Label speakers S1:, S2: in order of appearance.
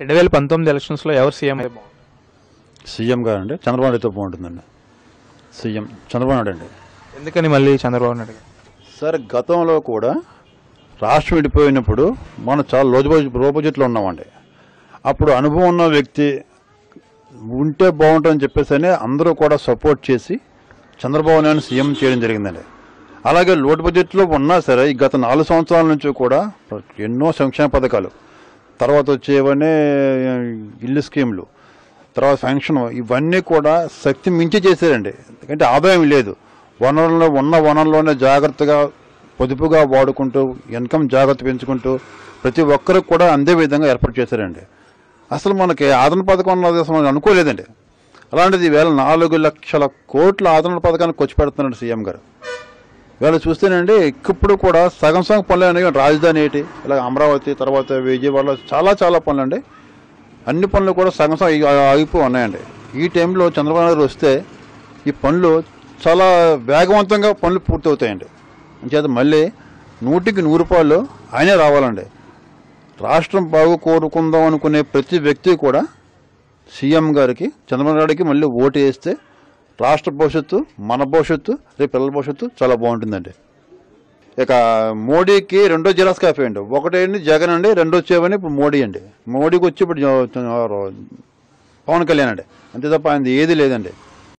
S1: రెండు వేల పంతొమ్మిది ఎలక్షన్స్లో ఎవరు సీఎం? అయితే బాగుంటుంది
S2: సీఎం గారు అండి చంద్రబాబు నాయుడుతో బాగుంటుందండి. సీఎం చంద్రబాబు నాయుడు అండి
S1: ఎందుకని మళ్ళీ చంద్రబాబు నాయుడు?
S2: సార్ గతంలో కూడా రాష్ట్రం విడిపోయినప్పుడు మనం చాలా లోజు లోపజిట్లో ఉన్నామండి. అప్పుడు అనుభవం ఉన్న వ్యక్తి ఉంటే బాగుంటుందని చెప్పేసి అందరూ కూడా సపోర్ట్ చేసి చంద్రబాబు నాయుడు సీఎం చేయడం జరిగిందండి. అలాగే లోటు బడ్జెట్లో ఉన్నా సరే ఈ గత నాలుగు సంవత్సరాల నుంచి కూడా ఎన్నో సంక్షేమ పథకాలు తర్వాత వచ్చేవన్నీ ఇల్లు స్కీములు. తర్వాత ఫంక్షన్ ఇవన్నీ కూడా శక్తి మించి చేశారండి. ఎందుకంటే ఆదాయం లేదు. వనరుల్లో ఉన్న వనరుల్లోనే జాగ్రత్తగా పొదుపుగా వాడుకుంటూ ఇన్కమ్ జాగ్రత్త పెంచుకుంటూ ప్రతి ఒక్కరికి కూడా అందే విధంగా ఏర్పాటు చేశారండి. అసలు మనకి ఆదరణ పథకం ఉన్నది అసలు మనం అనుకోలేదండి. అలాంటిది వేల నాలుగు లక్షల కోట్ల ఆదరణ పథకానికి ఖర్చు పెడుతున్నాడు సీఎం గారు. వీళ్ళు చూస్తేనండి ఇప్పుడు కూడా సగం సగం పనులు అనేవి రాజధాని ఏంటి? ఇలా అమరావతి తర్వాత విజయవాడలో చాలా చాలా పనులు అండి అన్ని పనులు కూడా సగం సగం ఆగిపో ఆగిపోయి ఉన్నాయండి. ఈ టైంలో చంద్రబాబు నాయుడు వస్తే ఈ పనులు చాలా వేగవంతంగా పనులు పూర్తవుతాయండి. అంచేత మళ్ళీ నూటికి నూరు రూపాయలు ఆయనే రావాలండి. రాష్ట్రం బాగు కోరుకుందాం అనుకునే ప్రతి వ్యక్తి కూడా సీఎం గారికి చంద్రబాబు నాయుడుకి మళ్ళీ ఓటు వేస్తే రాష్ట్ర భవిష్యత్తు మన భవిష్యత్తు రేపు పిల్లల భవిష్యత్తు చాలా బాగుంటుందండి. ఇక మోడీకి రెండో జిరాస్ కాపీ అండి. ఒకటేంటి జగన్ అండి రెండో వచ్చేవని ఇప్పుడు మోడీ అండి. మోడీకి వచ్చి ఇప్పుడు పవన్ కళ్యాణ్ అండి. అంతే తప్ప ఆయన ఏది లేదండి.